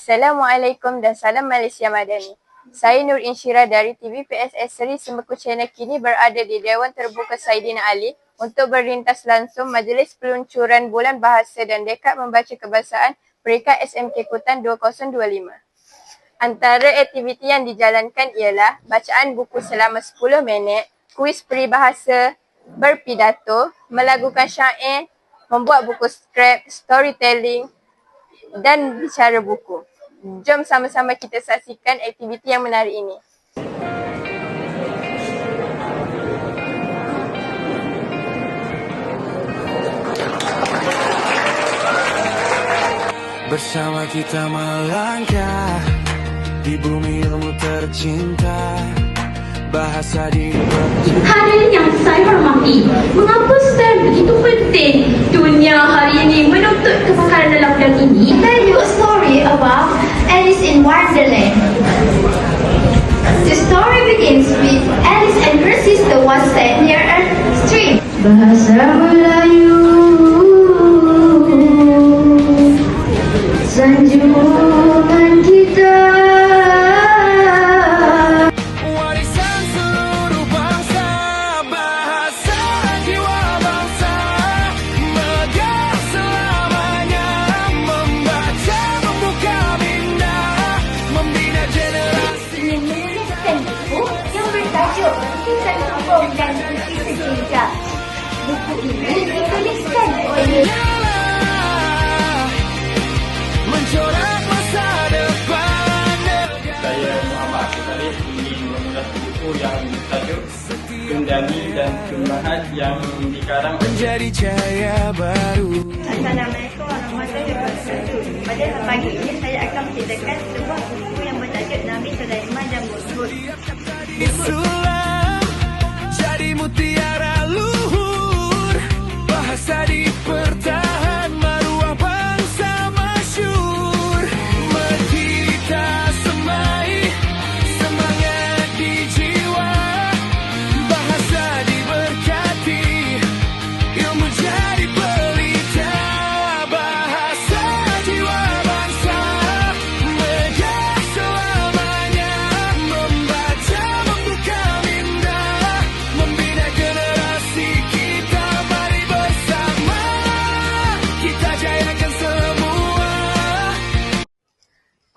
Assalamualaikum dan salam Malaysia Madani. Saya Nur Insyira dari TV PSS Seri Sembeku Channel kini berada di Dewan Terbuka Saidina Ali untuk berintas langsung Majlis Peluncuran Bulan Bahasa dan Dekad Membaca Kebahasaan Peringkat SMK Kutan 2025. Antara aktiviti yang dijalankan ialah bacaan buku selama 10 minit, kuis peribahasa, berpidato, melagukan syair, membuat buku scrap, storytelling dan bicara buku. Jom sama-sama kita saksikan aktiviti yang menarik ini. Bersama kita melangkah di bumi ilmu tercinta bahasa di Hadirin yang saya hormati, mengapa STEM begitu penting? Dunia hari ini menuntut kepakaran dalam bidang ini. tell with Alice and her sister was sat near a stream. Dan Sejarah. Buku ini dituliskan oleh mencorak masa depan Saya Muhammad Tarif ingin mengulas buku yang bertajuk Kendali dan Kemahat yang dikarang menjadi cahaya baru Assalamualaikum warahmatullahi wabarakatuh. Pada pagi ini saya akan menceritakan the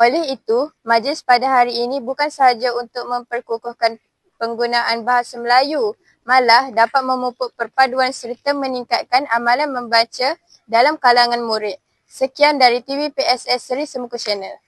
Oleh itu, majlis pada hari ini bukan sahaja untuk memperkukuhkan penggunaan bahasa Melayu, malah dapat memupuk perpaduan serta meningkatkan amalan membaca dalam kalangan murid. Sekian dari TV PSS Seri Semuka Channel.